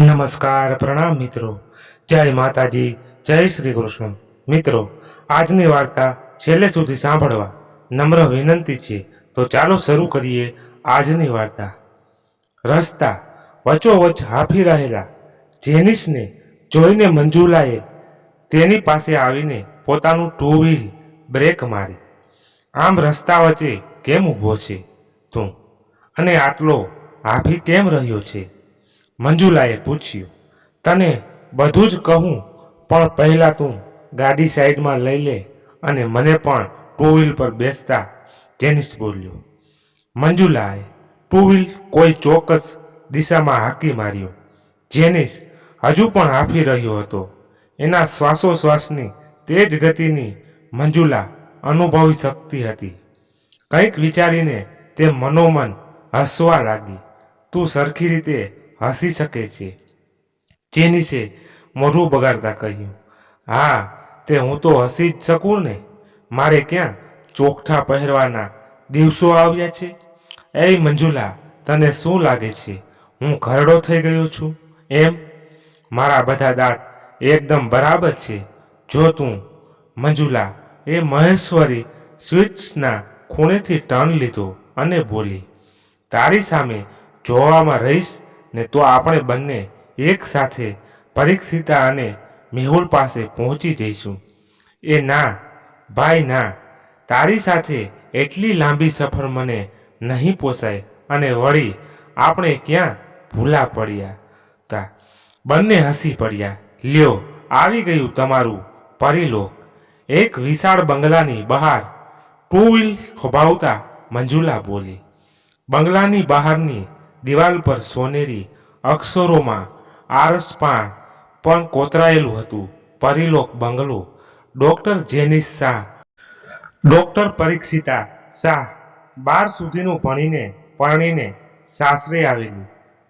નમસ્કાર, પ્રણામ મિત્રો. જય માતાજી, જય શ્રી કૃષ્ણ. મિત્રો, આજની વાર્તા છેલ્લે સુધી સાંભળવા નમ્ર વિનંતી છે. તો ચાલો શરૂ કરીએ આજની વાર્તા. રસ્તા વચોવચ હાફી રહેલા જેનિસને જોઈને મંજુલાએ તેની પાસે આવીને પોતાનું ટુ વ્હીલ બ્રેક મારી. આમ રસ્તા વચ્ચે કેમ ઊભો છે તું? અને આટલો હાફી કેમ રહ્યો છે? મંજુલાએ પૂછ્યું, તને બધું જ કહું, પણ પહેલાં તું ગાડી સાઈડમાં લઈ લે અને મને પણ ટુ વ્હીલ પર બેસતા જેનિસ બોલ્યો. મંજુલાએ ટુ વ્હીલ કોઈ ચોક્કસ દિશામાં હાંકી માર્યો. જેનિસ હજુ પણ હાંફી રહ્યો હતો. એના શ્વાસોશ્વાસની તેજ ગતિની મંજુલા અનુભવી શકતી હતી. કંઈક વિચારીને તે મનોમન હસવા લાગી. તું સરખી રીતે હસી શકે છે. જેનીસે મોઢું બગાડતા કહ્યું, હા, તે હું તો હસી જ શકું ને? મારે ક્યાં ચોકઠા પહેરવાના દિવસો આવ્યા છે? એ મંજુલા, તને શું લાગે છે? હું ઘરડો થઈ ગયો છું, એમ? મારા બધા દાંત એકદમ બરાબર છે. જો તું, મંજુલા, એ મહેશ્વરી સ્વીટ્સના ખૂણેથી ટર્ન લીધો અને બોલી, તારી સામે જોવામાં રહીશ ને તો આપણે બંને એક સાથે પરીક્ષિતા અને મેહુલ પાસે પહોંચી જઈશું. એ ના, ભાઈ ના, તારી સાથે એટલી લાંબી સફર મને નહીં પોસાય અને વળી આપણે ક્યાં ભૂલા પડ્યા તા? બંને હસી પડ્યા. લ્યો, આવી ગયું તમારું પરિલોક. એક વિશાળ બંગલાની બહાર ટુ વ્હીલ ખોભાવતા મંજુલા બોલી. બંગલાની બહારની દિવાલ પર સોનેરી અક્ષરોમાં આરસપાણ પણ કોતરાયેલું હતું. Parilok bungalow. Doctor Janice Shah. Doctor Parikshita Shah બાર સુધીનું ભણીને પરણીને સાસરે આવેલી.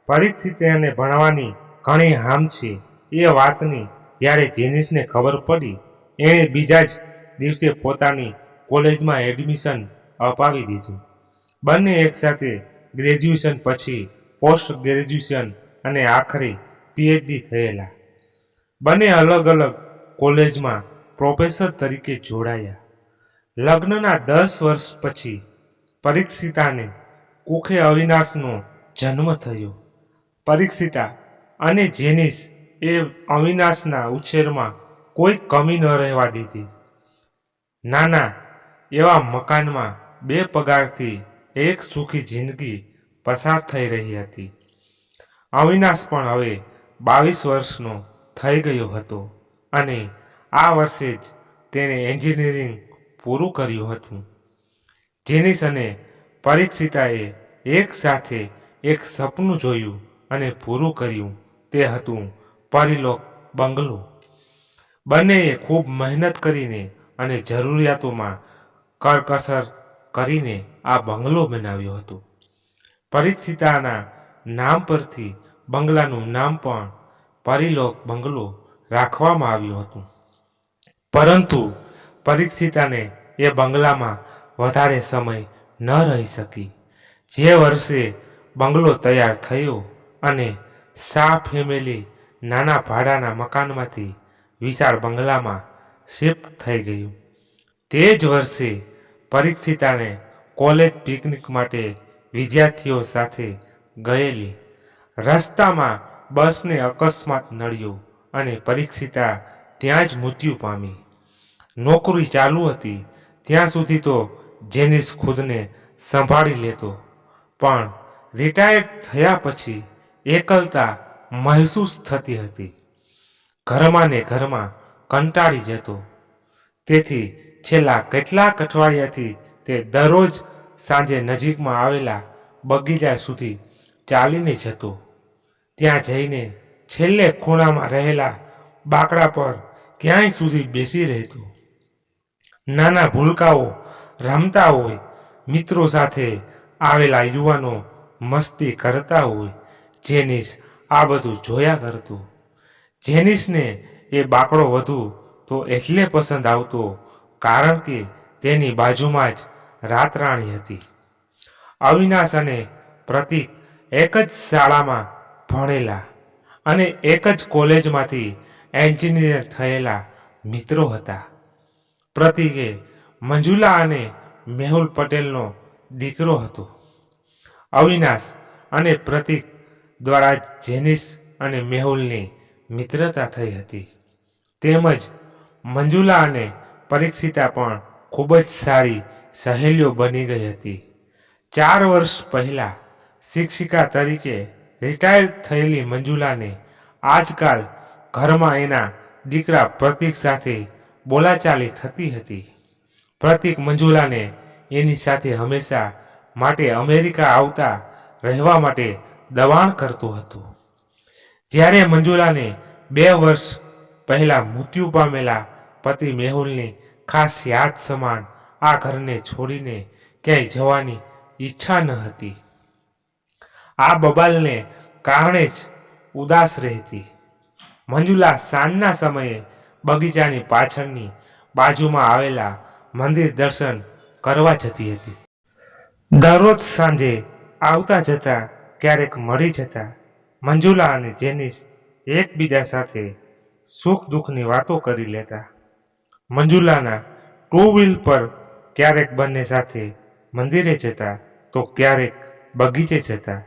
પરીક્ષિતાને ભણવાની ઘણી હામ છે. એ વાતની જ્યારે જેનિસને ખબર પડી, એણે બીજા જ દિવસે પોતાની કોલેજમાં એડમિશન અપાવી દીધું. બંને એકસાથે ગ્રેજ્યુએશન પછી પોસ્ટ ગ્રેજ્યુએશન અને આખરે પીએચડી થયેલા. બંને અલગ અલગ કોલેજમાં પ્રોફેસર તરીકે જોડાયા. લગ્નના દસ વર્ષ પછી પરીક્ષિતાને કુખે અવિનાશનો જન્મ થયો. પરીક્ષિતા અને જેનિસ એ અવિનાશના ઉછેરમાં કોઈ કમી ન રહેવા દીધી. નાના એવા મકાનમાં બે પગારથી એક સુખી જિંદગી પસાર થઈ રહી હતી. અવિનાશ પણ હવે બાવીસ વર્ષનો થઈ ગયો હતો અને આ વર્ષે જ તેણે એન્જિનિયરિંગ પૂરું કર્યું હતું. જેનિસ અને પરીક્ષિતાએ એક સાથે એક સપનું જોયું અને પૂરું કર્યું તે હતું પરિલોક બંગલો. બંનેએ ખૂબ મહેનત કરીને અને જરૂરિયાતોમાં કરકસર કરીને આ બંગલો બનાવ્યો હતો. પરિક્ષિતાના નામ પરથી બંગલાનું નામ પણ પરિલોક બંગલો રાખવામાં આવ્યું હતું. પરંતુ પરીક્ષિતાને એ બંગલામાં વધારે સમય ન રહી શકી. જે વર્ષે બંગલો તૈયાર થયો અને શાહ ફેમિલી નાના ભાડાના મકાનમાંથી વિશાળ બંગલામાં શિફ્ટ થઈ ગયું, તે જ વર્ષે પરીક્ષિતાને કોલેજ પિકનિક માટે વિદ્યાર્થીઓ સાથે ગયેલી. રસ્તામાં બસને અકસ્માત નડ્યો અને પરીક્ષિતા ત્યાં જ મૃત્યુ પામી. નોકરી ચાલુ હતી, ત્યાં સુધી તો જેનિસ ખુદને સંભાળી લેતો. પણ રિટાયર્ડ થયા પછી એકલતા મહેસૂસ થતી હતી. ઘરમાં ને ઘરમાં કંટાળી જતો. તેથી છેલ્લા કેટલાક અઠવાડિયાથી તે દરરોજ સાંજે નજીકમાં આવેલા બગીચા સુધી ચાલીને જતો. ત્યાં જઈને છેલ્લે ખૂણામાં રહેલા બાકડા પર ક્યાંય સુધી બેસી રહેતો. નાના ભૂલકાઓ રમતા હોય, મિત્રો સાથે આવેલા યુવાનો મસ્તી કરતા હોય, જેનિસ આ બધું જોયા કરતો. જેનિસને એ બાકડો વધુ તો એટલે પસંદ આવતો કારણ કે તેની બાજુમાં જ રાતરાણી હતી. અવિનાશ અને પ્રતિક એક જ શાળામાં ભણેલા અને એક જ કોલેજમાંથી એન્જિનિયર થયેલા મિત્રો હતા. પ્રતિકે મંજુલા અને મેહુલ પટેલનો દીકરો હતો. અવિનાશ અને પ્રતિક દ્વારા જેનિસ અને મેહુલની મિત્રતા થઈ હતી. તેમજ મંજુલા અને પરીક્ષિતા પણ ખૂબ જ સારી સહેલીઓ બની ગઈ હતી. ચાર વર્ષ પહેલાં શિક્ષિકા તરીકે રિટાયર થયેલી મંજુલાને આજકાલ ઘરમાં એના દીકરા પ્રતિક સાથે બોલાચાલી થતી હતી. પ્રતિક મંજુલાને એની સાથે હંમેશા માટે અમેરિકા આવતા રહેવા માટે દબાણ કરતું હતું. જ્યારે મંજુલાને બે વર્ષ પહેલાં મૃત્યુ પામેલા પતિ મેહુલની ખાસ યાદ સમાન આ ઘરને છોડીને ક્યાંય જવાની ઈચ્છા ન હતી. આ બબાલને કારણે જ ઉદાસ રહેતી. મંજુલા સાંજના સમયે બગીચાની પાછળની બાજુમાં આવેલા મંદિર દર્શન કરવા જતી હતી. દરરોજ સાંજે આવતા જતા ક્યારેક મળી જતા મંજુલા અને જેનિસ એકબીજા સાથે સુખ દુઃખની વાતો કરી લેતા. મંજુલાના ટુ વ્હીલ પર ક્યારેક બંને સાથે મંદિરે જતા તો ક્યારેક બગીચે જતા.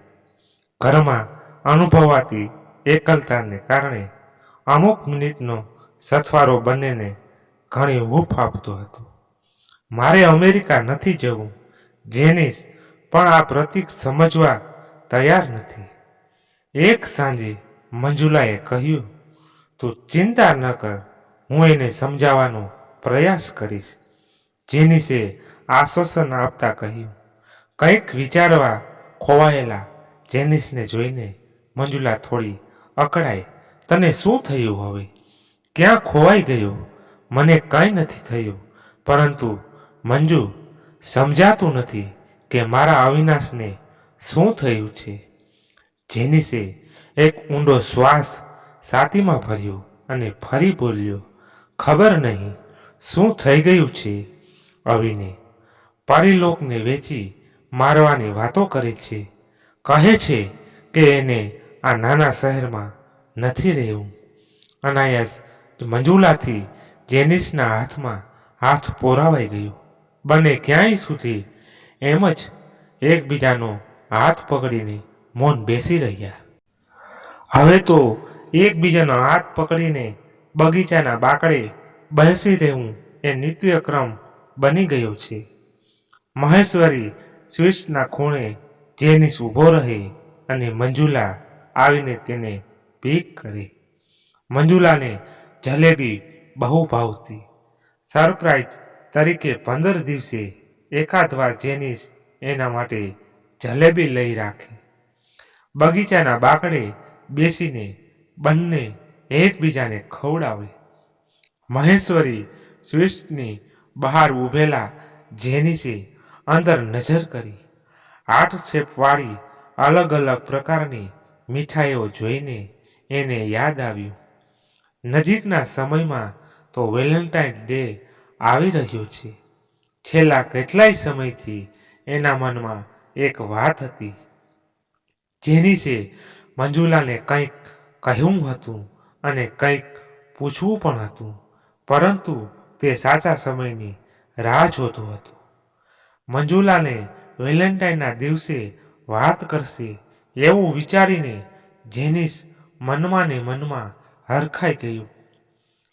ઘરમાં અનુભવાતી એકલતાને કારણે અમુક મિનિટનો સથવારો બંનેને ઘણી હૂંફ આપતો હતો. મારે અમેરિકા નથી જવું, જેનિસ, પણ આ પ્રતીક સમજવા તૈયાર નથી. એક સાંજે મંજુલાએ કહ્યું, તું ચિંતા ન કર હું એને સમજાવવાનો પ્રયાસ કરીશ. જેનિસે આશ્વાસન આપતા કહ્યું. કંઈક વિચારવા ખોવાયેલા જેનિસને જોઈને મંજુલા થોડી અકળાઈ તને શું થયું હવે? ક્યાં ખોવાઈ ગયો? મને કંઈ નથી થયું. પરંતુ મંજુ સમજાતું નથી કે મારા અવિનાશને શું થયું છે. જેનિસે એક ઊંડો શ્વાસ સાતીમાં ભર્યો અને ફરી બોલ્યો ખબર નહીં શું થઈ ગયું છે? અવિને પરિલોકને વેચી મારવાની વાતો કરે છે. કહે છે કે એને આ નાના શહેરમાં નથી રહેવું. અનાયાસ મંજુલાથી જેનિસના હાથમાં હાથ પોરાવાઈ ગયો. બંને ક્યાંય સુધી એમ જ એકબીજાનો હાથ પકડીને મૌન બેસી રહ્યા. હવે તો એકબીજાનો હાથ પકડીને બગીચાના બાકડે બેસી રહેવું એ નિત્યક્રમ બની ગયો છે. મહેશ્વરી સ્વીટ્સના ખૂણે જેનિસ ઊભો રહે અને મંજુલા આવીને તેને ભીખ કરે. મંજુલાને જલેબી બહુ ભાવતી. સરપ્રાઈઝ તરીકે પંદર દિવસે એકાદ વાર જેનિસ એના માટે જલેબી લઈ રાખે. બગીચાના બાકડે બેસીને બંને એકબીજાને ખવડાવે. મહેશ્વરી સ્વીટ્સની બહાર ઊભેલા જેનિસે અંદર નજર કરી, આઠ શેપવાળી અલગ અલગ પ્રકારની મીઠાઈઓ જોઈને એને યાદ આવ્યું. નજીકના સમયમાં તો વેલેન્ટાઇન ડે આવી રહ્યો છે. છેલ્લા કેટલાય સમયથી એના મનમાં એક વાત હતી જેનિસે મંજુલાને કંઈક કહ્યું હતું અને કંઈક પૂછવું પણ હતું, પરંતુ તે સાચા સમયની રાહ જોતો હતો. મંજુલાને વેલેન્ટાઇનના દિવસે વાત કરશે એવું વિચારીને જેનિસ મનમાં ને મનમાં હરખાઈ ગયું.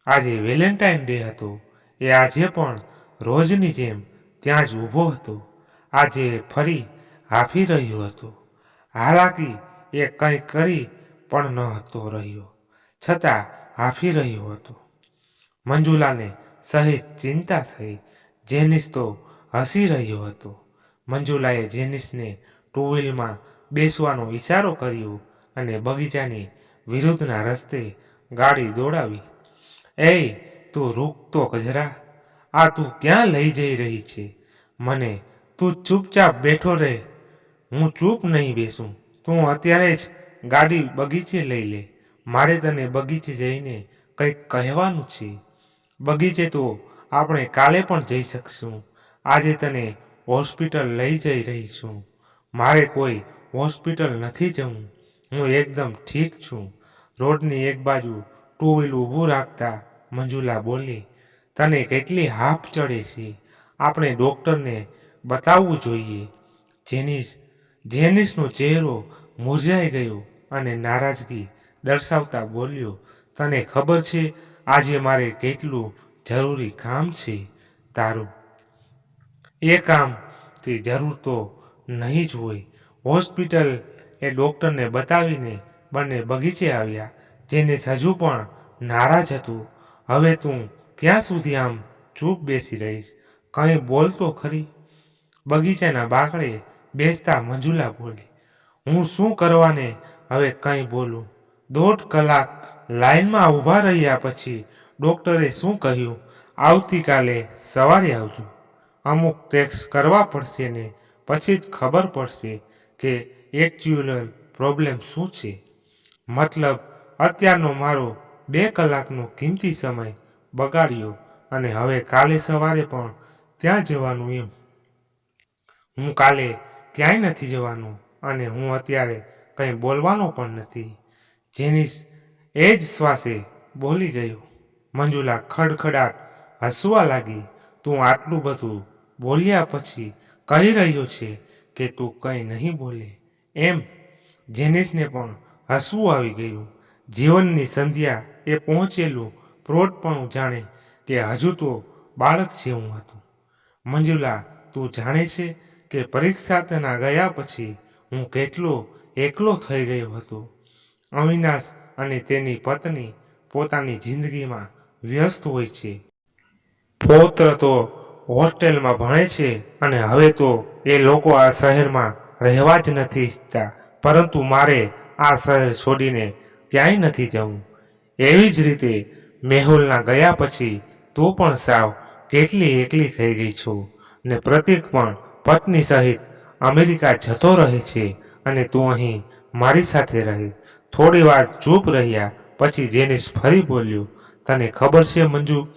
આજે વેલેન્ટાઇન ડે હતો, એ આજે પણ રોજની જેમ ત્યાં જ ઊભો હતો. આજે ફરી હાફી રહ્યો હતો. હાલાકી એ કંઈ કરી પણ ન હતો રહ્યો. છતાં હાફી રહ્યો હતો. મંજુલાને સહેજ ચિંતા થઈ. જેનિસ તો હસી રહ્યો હતો. મંજુલાએ જેનિસને ટુ વ્હીલમાં બેસવાનો ઈશારો કર્યો અને બગીચાની વિરુદ્ધના રસ્તે ગાડી દોડાવી. એ તું રૂક તો ગજરા આ તું ક્યાં લઈ જઈ રહી છે? મને તું ચૂપચાપ બેઠો રહે. હું ચૂપ નહીં બેસું. તું અત્યારે જ ગાડી બગીચે લઈ લે. મારે તને બગીચે જઈને કંઈક કહેવાનું છે. બગીચે તો આપણે કાલે પણ જઈ શકશું. આજે તને હોસ્પિટલ લઈ જઈ રહી છું મારે કોઈ હોસ્પિટલ નથી જવું. હું એકદમ ઠીક છું. રોડની એક બાજુ ટુ વ્હીલ ઊભું રાખતા મંજુલા બોલી, તને કેટલી હાફ ચડે છે. આપણે ડૉક્ટરને બતાવવું જોઈએ. જેનિસ જેનિસનો ચહેરો મુરઝાઈ ગયો અને નારાજગી દર્શાવતા બોલ્યો, તને ખબર છે, આજે મારે કેટલું જરૂરી કામ છે? તારું એ કામથી જરૂર તો નહીં જ હોય. હોસ્પિટલ એ ડૉક્ટરને બતાવીને બંને બગીચે આવ્યા, જેને હજુ પણ નારાજ હતું. હવે તું ક્યાં સુધી આમ ચૂપ બેસી રહીશ? કંઈ બોલતો ખરી. બગીચાના બાકડે બેસતા મંજુલા બોલી, હું શું કરવાને હવે કંઈ બોલું? દોઢ કલાક લાઈનમાં ઊભા રહ્યા પછી ડૉક્ટરે શું કહ્યું? આવતીકાલે સવારે આવજો. અમુક ટેક્સ કરવા પડશે ને પછી જ ખબર પડશે કે એકચ્યુઅલ પ્રોબ્લેમ શું છે. મતલબ, અત્યારનો મારો બે કલાકનો કિંમતી સમય બગાડ્યો અને હવે કાલે સવારે પણ ત્યાં જવાનું એમ. હું કાલે ક્યાંય નથી જવાનું અને હું અત્યારે કંઈ બોલવાનો પણ નથી. જેનિસ એ જ શ્વાસે બોલી ગયો. મંજુલા ખડખડાટ હસવા લાગી. તું આટલું બધું બોલ્યા પછી કહી રહ્યો છે કે તું કંઈ નહીં બોલે. એમ જેનિસને પણ હસવું આવી ગયું. જીવનની સંધ્યા એ પહોંચેલું પ્રોઢપણું જાણે કે હજુ તો બાળક જેવું હતું. મંજુલા, તું જાણે છે કે પરીક્ષા તેના ગયા પછી હું કેટલો એકલો થઈ ગયો હતો? અવિનાશ અને તેની પત્ની પોતાની જિંદગીમાં વ્યસ્ત હોય છે. પૌત્ર તો હોસ્ટેલમાં ભણે છે અને હવે તો એ લોકો આ શહેરમાં રહેવા જ નથી ઈચ્છતા. પરંતુ મારે આ શહેર છોડીને ક્યાંય નથી જવું. એવી જ રીતે મેહુલના ગયા પછી તું પણ સાવ કેટલી એકલી થઈ ગઈ છું ને પ્રતિક પણ પત્ની સહિત અમેરિકા જતો રહે છે અને તું અહીં મારી સાથે રહે. થોડી વાર ચૂપ રહ્યા, પછી જેનિસ ફરી બોલ્યું, તને ખબર છે મંજુ?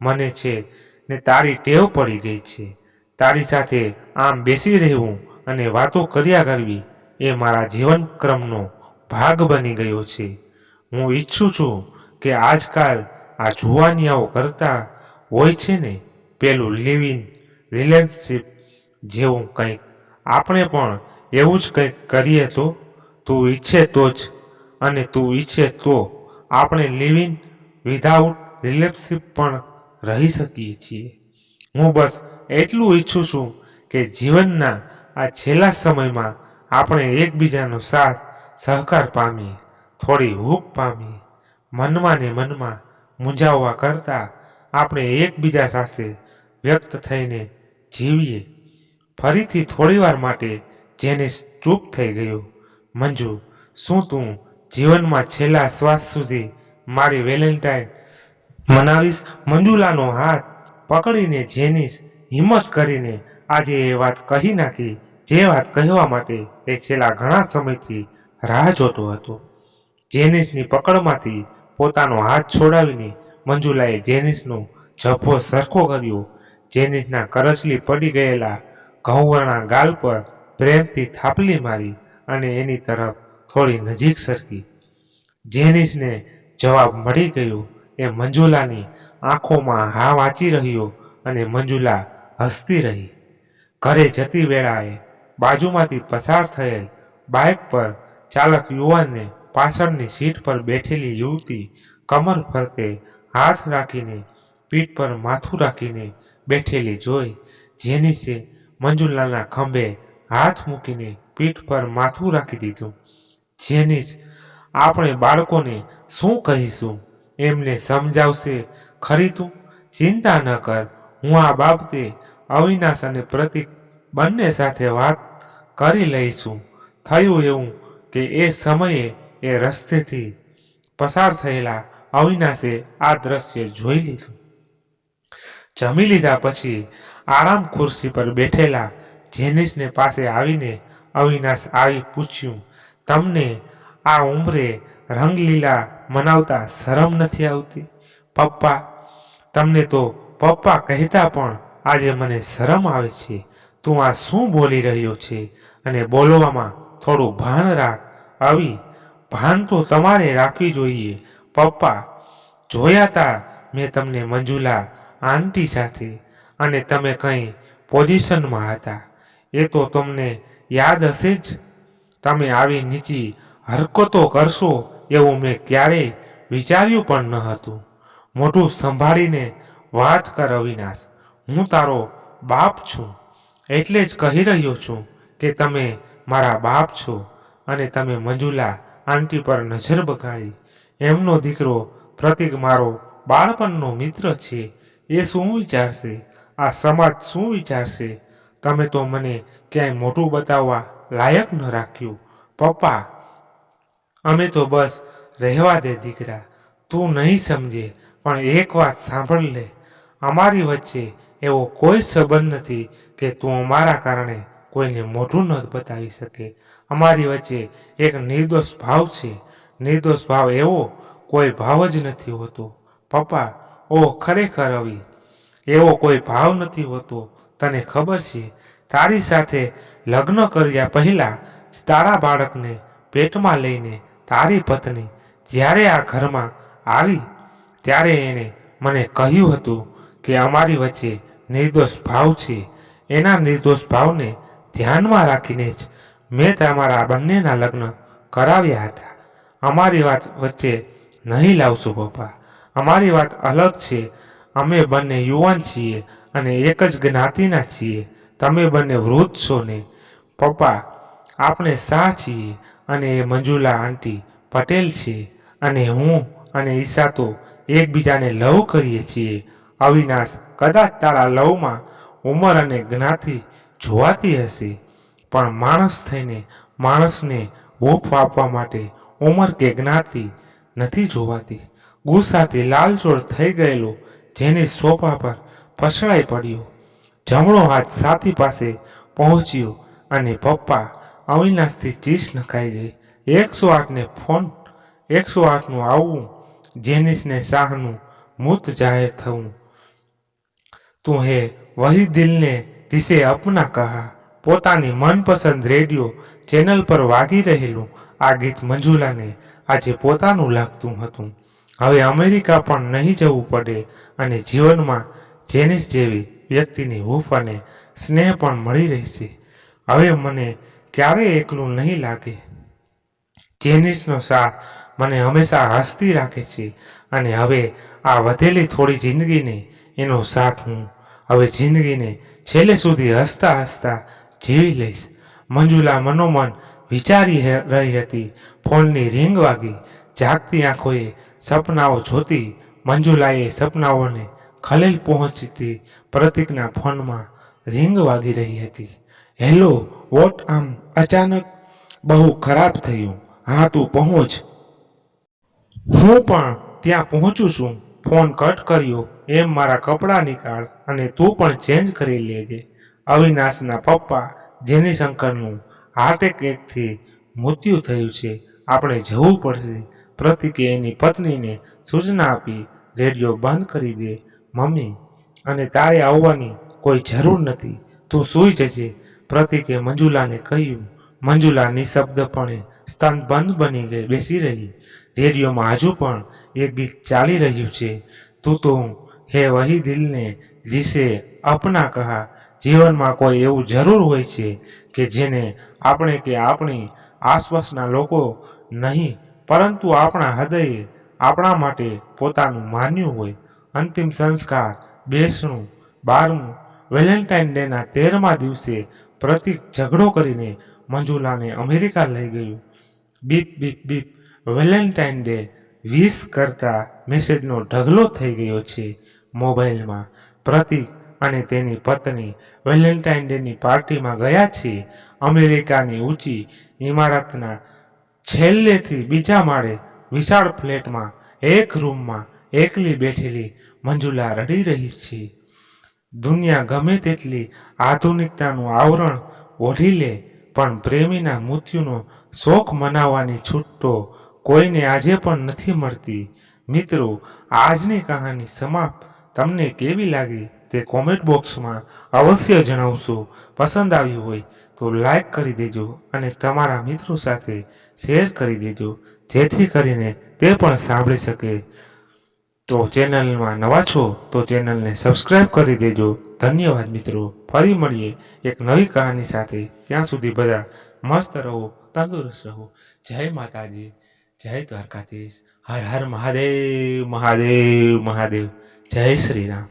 મને છે ને તારી ટેવ પડી ગઈ છે. તારી સાથે આમ બેસી રહેવું અને વાતો કર્યા કરવી એ મારા જીવનક્રમનો ભાગ બની ગયો છે. હું ઈચ્છું છું કે આજકાલ આ જુવાનિયાઓ કરતા હોય છે ને પેલું લિવિંગ રિલેશનશીપ જેવું કંઈક. આપણે પણ એવું જ કંઈક કરીએ તો? તું ઈચ્છે તો જ અને તું ઈચ્છે તો આપણે લિવ ઇન વિધાઉટ રિલેશનશીપ પણ રહી શકીએ છીએ. હું બસ એટલું ઈચ્છું છું કે જીવનના આ છેલ્લા સમયમાં આપણે એકબીજાનો સાથ સહકાર પામીએ, થોડી હૂક પામીએ, મનમાં ને મનમાં મૂંઝાવવા કરતાં આપણે એકબીજા સાથે વ્યક્ત થઈને જીવીએ. ફરીથી થોડીવાર માટે જેનિસ ચૂપ થઈ ગયો, મંજુ, શું તું જીવનમાં છેલ્લા શ્વાસ સુધી મારી વેલેન્ટાઇન મનાવીશ. મંજુલાનો હાથ પકડીને જેનિસ હિંમત કરીને આજે એ વાત કહી નાખી. જે વાત કહેવા માટે એ છેલ્લા ઘણા સમયથી રાહ જોતો હતો. જેનિસની પકડમાંથી પોતાનો હાથ છોડાવીને મંજુલાએ જેનિસનો જભ્ભો સરખો કર્યો. જેનિસના કરચલી પડી ગયેલા ઘઉંવર્ણા ગાલ પર પ્રેમથી થાપલી મારી અને એની તરફ થોડી નજીક સરકી. જેનિસને જવાબ મળી ગયો એ મંજુલાની આંખોમાં હા વાંચી રહ્યો અને મંજુલા હસતી રહી. ઘરે જતી વેળાએ બાજુમાંથી પસાર થયેલ બાઇક પર ચાલક યુવાનને પાછળની સીટ પર બેઠેલી યુવતી કમર ફરતે હાથ રાખીને પીઠ પર માથું રાખીને બેઠેલી જોઈ જેનિસે મંજુલાના ખંભે હાથ મૂકીને પીઠ પર માથું રાખી દીધું. જેનિસ આપણે બાળકોને શું કહીશું? એમને સમજાવશે ખરી તું. ચિંતા ન કર. હું આ બાબતે અવિનાશ અને પ્રતિક બંને સાથે વાત કરી લઈશું. થયું એવું કે એ સમયે એ રસ્તેથી પસાર થયેલા અવિનાશે આ દ્રશ્ય જોઈ લીધું. જમી લીધા પછી આરામ ખુરશી પર બેઠેલા જેનિસને પાસે આવીને અવિનાશ આવી પૂછ્યું તમને આ ઉંમરે રંગલીલા મનાવતા શરમ નથી આવતી? પપ્પા, તમને તો પપ્પા કહેતા પણ આજે મને શરમ આવે છે. તું આ શું બોલી રહ્યો છે? અને બોલવામાં થોડું ભાન રાખ. આવી ભાન તો તમારે રાખવી જોઈએ. પપ્પા, જોયા તા મેં તમને મંજુલા આંટી સાથે. અને તમે કંઈ પોઝિશનમાં હતા. એ તો તમને યાદ હશે જ? તમે આવી નીચી હરકતો કરશો એવું મેં ક્યારેય વિચાર્યું પણ ન હતું. મોટું સંભાળીને વાત કર અવિનાશ, હું તારો બાપ છું. એટલે જ કહી રહ્યો છું કે તમે મારા બાપ છો અને તમે મંજુલા આંટી પર નજર બગાડી. એમનો દીકરો પ્રતિક મારો બાળપણનો મિત્ર છે, એ શું વિચારશે? આ સમાજ શું વિચારશે? તમે તો મને ક્યાંય મોટું બતાવવા લાયક ન રાખ્યું. પપ્પા, અમે તો બસ રહેવા દે દીકરા, તું નહીં સમજે, પણ એક વાત સાંભળ લે. અમારી વચ્ચે એવો કોઈ સંબંધ નથી કે તું અમારા કારણે કોઈને મોઢું ન બતાવી શકે. અમારી વચ્ચે એક નિર્દોષ ભાવ છે. નિર્દોષ ભાવ એવો કોઈ ભાવ જ નથી હોતો. પપ્પા ઓ ખરેખર અવી. એવો કોઈ ભાવ નથી હોતો. તને ખબર છે? તારી સાથે લગ્ન કર્યા પહેલા તારા બાળકને પેટમાં લઈને તારી પત્ની જ્યારે આ ઘરમાં આવી ત્યારે એણે મને કહ્યું હતું કે અમારી વચ્ચે નિર્દોષ ભાવ છે. એના નિર્દોષ ભાવને ધ્યાનમાં રાખીને જ મેં તમારા બંનેના લગ્ન કરાવ્યા હતા. અમારી વાત વચ્ચે નહીં લાવશો પપ્પા. અમારી વાત અલગ છે. અમે બંને યુવાન છીએ અને એક જ જ્ઞાતિના છીએ. તમે બંને વૃદ્ધ છો ને પપ્પા, આપણે શાહ છીએ અને એ મંજુલા આંટી પટેલ છે અને હું અને ઈશા તો એકબીજાને લવ કરીએ છીએ. અવિનાશ કદાચ તારા લવમાં ઉંમર અને જ્ઞાતિ જોવાતી હશે, પણ માણસ થઈને માણસને હૂંફ આપવા માટે ઉંમર કે જ્ઞાતિ નથી જોવાતી. ગુસ્સાથી લાલચોળ થઈ ગયેલો, જેની સોફા પર પછડાઈ પડ્યો, જમણો હાથ સાથી પાસે પહોંચ્યો અને પપ્પા અવિનાશથી ચીસ નખાઈ ગઈ. એકસો આઠને ફોન એકસો આઠનું આવવું જેનિસને શાહનું મૂત જાહેર થવું. તું હે, વહી દિલને દિશે અપના કહા. પોતાની મનપસંદ રેડિયો ચેનલ પર વાગી રહેલું આ ગીત મંજુલાને આજે પોતાનું લાગતું હતું. હવે અમેરિકા પણ નહીં જવું પડે અને જીવનમાં જેનિસ જેવી વ્યક્તિની હૂફ અને સ્નેહ પણ મળી રહેશે. હવે મને ક્યારેય એકલું નહીં લાગે? જેનિસનો સાથ મને હંમેશા હસતી રાખે છે અને હવે આ વધેલી થોડી જિંદગીને એનો સાથ હું હવે જિંદગીને છેલ્લે સુધી હસતા હસતા જીવી લઈશ. મંજુલા મનોમન વિચારી રહી હતી. ફોનની રિંગ વાગી. જાગતી આંખોએ સપનાઓ જોતી મંજુલાએ સપનાઓને ખલેલ પહોંચતી પ્રતિકના ફોનમાં રિંગ વાગી રહી હતી. Hello, what? આમ અચાનક બહુ ખરાબ થયું. હા, તું પહોંચ. હું પણ ત્યાં પહોંચું છું. ફોન કટ કર્યો. એમ મારા કપડાં નીકાળ અને તું પણ ચેન્જ કરી લેજે. અવિનાશના પપ્પા જેની શંકરનું હાર્ટ એટેકથી મૃત્યુ થયું છે. આપણે જવું પડશે. પ્રતિકે એની પત્નીને સૂચના આપી, રેડિયો બંધ કરી દે, મમ્મી. અને તારે આવવાની કોઈ જરૂર નથી. તું સૂઈ જજે. પ્રતિકે મંજુલાને કહ્યું મંજુલા નિશબ્દપણે સ્તન બંધ બની ગઈ, બેસી રહી. રેડિયોમાં હજુ પણ એક ગીત ચાલી રહ્યું છે. તું તો હે વહી દિલને જીસે અપના કહા. જીવનમાં કોઈ એવું જરૂર હોય છે કે જેને આપણે કે આપણી આસપાસના લોકો નહીં, પરંતુ આપણા હૃદયે આપણા માટે પોતાનું માન્યું હોય. અંતિમ સંસ્કાર, બેસણું, બારમું, વેલેન્ટાઇન ડેના તેરમા દિવસે પ્રતિક ઝઘડો કરીને મંજુલાને અમેરિકા લઈ ગયું. Beep beep beep. Valentine day વીસ કરતા મેસેજનો ઢગલો થઈ ગયો છે મોબાઈલમાં પ્રતિક અને તેની પત્ની વેલેન્ટાઇન ડેની પાર્ટીમાં ગયા છે અમેરિકાની ઊંચી ઇમારતના છેલ્લેથી બીજા માળે વિશાળ ફ્લેટમાં એક રૂમમાં એકલી બેઠેલી મંજુલા રડી રહી છે. દુનિયા ગમે તેટલી આધુનિકતાનું આવરણ ઓઢી લે, પણ પ્રેમીના મૃત્યુનો શોખ મનાવવાની છૂટો કોઈને આજે પણ નથી મળતી. મિત્રો, આજની કહાની સમાપ્ત. તમને કેવી લાગી તે કોમેન્ટ બોક્સમાં અવશ્ય જણાવશો. પસંદ આવ્યું હોય તો લાઈક કરી દેજો અને તમારા મિત્રો સાથે શેર કરી દેજો, જેથી કરીને તે પણ સાંભળી શકે. તો ચેનલમાં નવા છો તો ચેનલને સબસ્ક્રાઇબ કરી દેજો. ધન્યવાદ મિત્રો. ફરી મળીએ એક નવી કહાની સાથે. ત્યાં સુધી બધા મસ્ત રહો, તંદુરસ્ત રહો. જય માતાજી, જય દ્વારકાધીશ. હર હર મહાદેવ મહાદેવ મહાદેવ. જય શ્રી રામ.